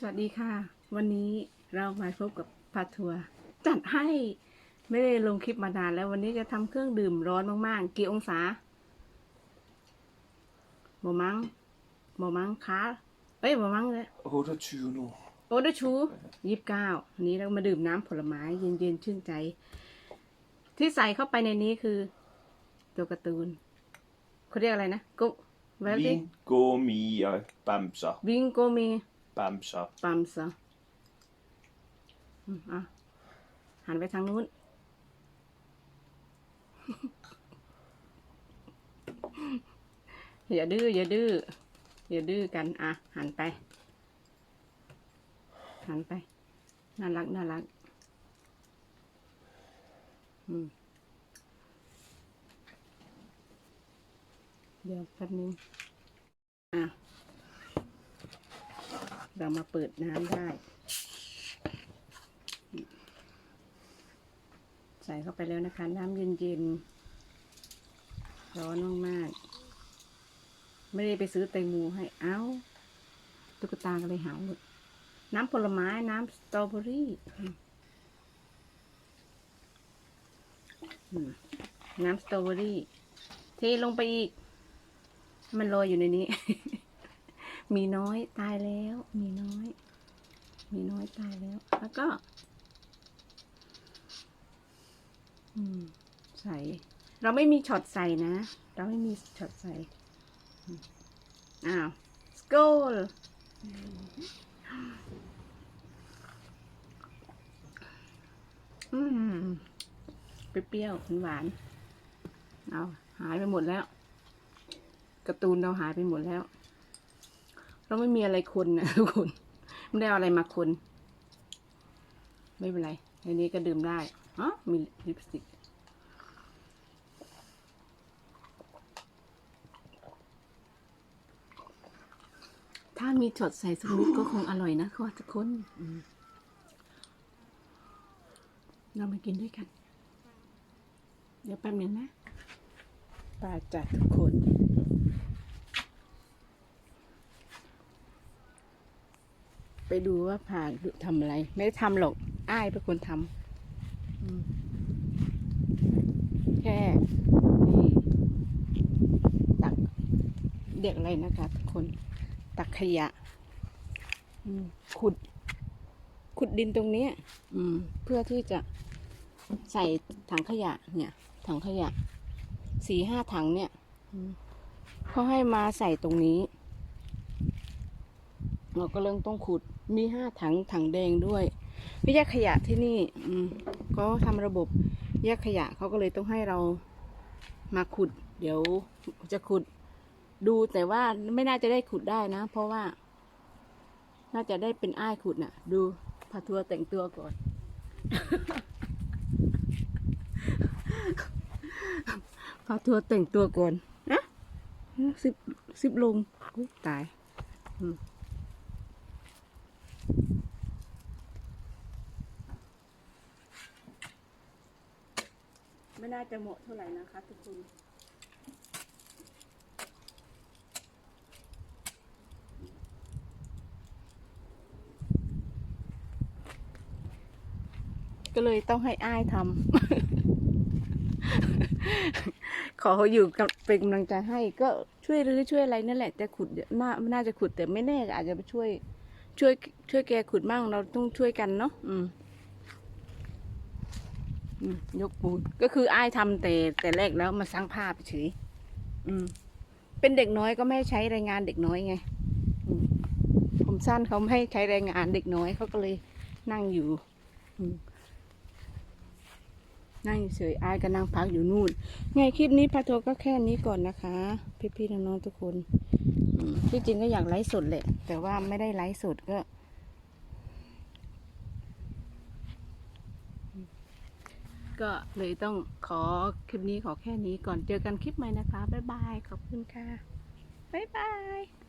สวัสดีค่ะ วันนี้เรามาพบกับพาทัวร์จัดให้ไม่ได้ลงคลิปมานานแล้ววันนี้จะทำเครื่องดื่มร้อนมากๆ กี่องศาหมอมังหมอมังคะเอ้ยหมอมังเลย28 nå. โอเดอร์ชูยี่สิบเก้าอันนี้เรามาดื่มน้ำผลไม้เย็นๆชื่นใจ ที่ใส่เข้าไปในนี้คือ ตัวการ์ตูนเขาเรียกอะไรนะกุเวลดิ Vingummier, bamser, วิงโกมี bamser. ปัมซะอืมอะหันไปทางนู้น อย่าดื้ออย่าดื้ออย่าดื้อกัน อะ หันไป หันไป น่ารักน่ารัก อืม เดี๋ยวแป๊บนึง อะ เรามาเปิดน้ำได้ ใส่เข้าไปแล้วนะคะ น้ำเย็นๆ ร้อนมากๆ ไม่ได้ไปซื้อแตงโมให้ เอ้า ตุ๊กตาก็เลยหายหมด น้ำผลไม้ น้ำสตรอเบอรี่น้ำสตรอเบอรี่เทลงไปอีก มันลอยอยู่ในนี้ มีน้อยตายแล้ว มีน้อย มีน้อยตายแล้ว แล้วก็ อืม ใส่ เราไม่มีช็อตใส่นะ เราไม่มีช็อตใส่ อ้าว สโกลอืมเปรี้ยวๆหวานเอาหายไปหมดแล้วการ์ตูนเราหายไปหมดแล้ว เราไม่มีอะไรคนนะทุกคน ไม่ได้ออะไรมาคน ไม่เป็นไร อันนี้ก็ดื่มได้อ๋อมีลิปสติกถ้ามีช็อตใส่สกนิดก็คงอร่อยนะค่ะทุกคนเรามากินด้วยกัน เดี๋ยวแป๊บนึงนะปลาจัดทุกคน ไปดูว่าผ่าทำอะไร ไม่ได้ทำหรอก อ้ายเป็นคนทำแค่นี่ตักเรียกอะไรนะคะทุกคนตักขยะขุด ขุดดินตรงนี้เพื่อที่จะใส่ถังขยะ เนี่ย ถังขยะสี่ห้าถังเนี่ยเขาให้มาใส่ตรงนี้ เราก็เริ่มต้องขุดมีห้าถังถังแดงด้วยไม่แยกขยะที่นี่ อืมก็ทำระบบแยกขยะเขาก็เลยต้องให้เรามาขุด เดี๋ยวจะขุดดูแต่ว่าไม่น่าจะได้ขุดได้นะ เพราะว่า น่าจะได้เป็นอ้ายขุดน่ะ ดูพาทัวร์แต่งตัวก่อน พาทัวร์แต่งตัวก่อนนะสิบสิบลงตาย อืม ไม่น่าจะเหมาะเท่าไหร่นะคะทุกคนก็เลยต้องให้อ้ายทำ ขอเขาอยู่เป็นกำลังใจให้ ก็ช่วยรื้อช่วยอะไรนั่นแหละจะขุดเดี๋ยวน่าน่าจะขุดแต่ไม่แน่อาจจะไปช่วย ช่วยช่วยแกขุดมั่งเราต้องช่วยกันเนาะอืมยกปูนก็คืออ้ายทำแต่แต่แรกแล้วมาสร้างภาพเฉยอืม เป็นเด็กน้อยก็ไม่ให้ใช้แรงงานเด็กน้อยไงผมสั้นเขาไม่ให้ใช้แรงงานเด็กน้อยเขาก็เลยนั่งอยู่อืม นั่งเฉยๆอายก็นั่งพักอยู่นู่น ไงคลิปนี้พาโทก็แค่นี้ก่อนนะคะ พี่ๆน้องๆทุกคนที่จริงก็อยากไลฟ์สดแหละ แต่ว่าไม่ได้ไลฟ์สดก็ ก็เลยต้องขอคลิปนี้ขอแค่นี้ก่อนเจอกันคลิปใหม่นะคะ บ๊ายบาย ขอบคุณค่ะ บ๊ายบาย